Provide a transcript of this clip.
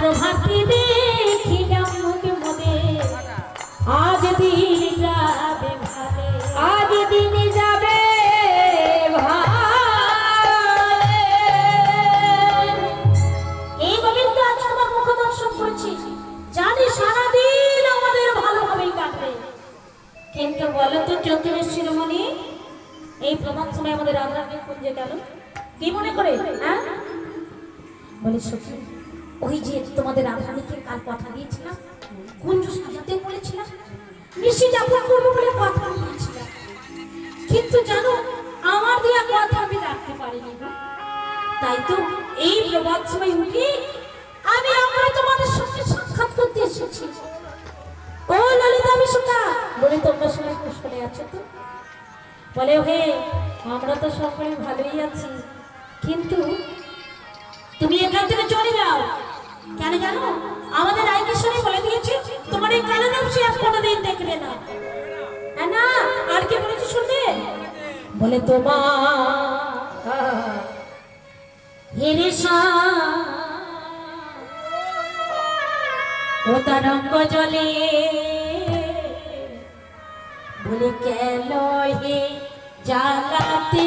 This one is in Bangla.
প্রভাতি দেখিলাম মুখে মনে আজ দিন যাবে আজ দিন যাবে এই গোবিন্দ আজ তোমার মুখ দর্শন করেছি। জানি সারাদিন আমাদের ভালোভাবেই কাটবে। কিন্তু বলো তো জ্যোতিরের শিরোমণি, এই প্রমাণ সময় আমাদের রাধারানী কুঞ্জে গেল? কি মনে করে হ্যাঁ? বলে সখী ওই যে তোমাদের রাধারানীকে কাল কথা দিয়েছিলাম কুঞ্জ সাজাতে বলেছিলাম, নিশি যাপন করব বলে কথা দিয়েছিলাম। কিন্তু জানো, আমার দেয়া কথা আমি রাখতে পারিনি। তাই তো এই প্রবাদ সময় উঠে আমি আমরা তোমাদের সঙ্গে সাক্ষাৎ করতে এসেছি। ও ললিতা শোনা বলে তোমরা সবাই কুশলে আছো তো? বলে হে আমরা তো সকলে ভালোই আছি। কিন্তু তুমি এখান থেকে চলে যাও। কেন জানো? আমাদের আইকেশ্বরী বলে দিয়েছে, তোমার এই কালো সে আর কোনোদিন দেখবে না। না আর কে বলেছে শুনবে? বলে তোমার ও তরঙ্গ জলে। বলে, কেন হে জ্বালাতে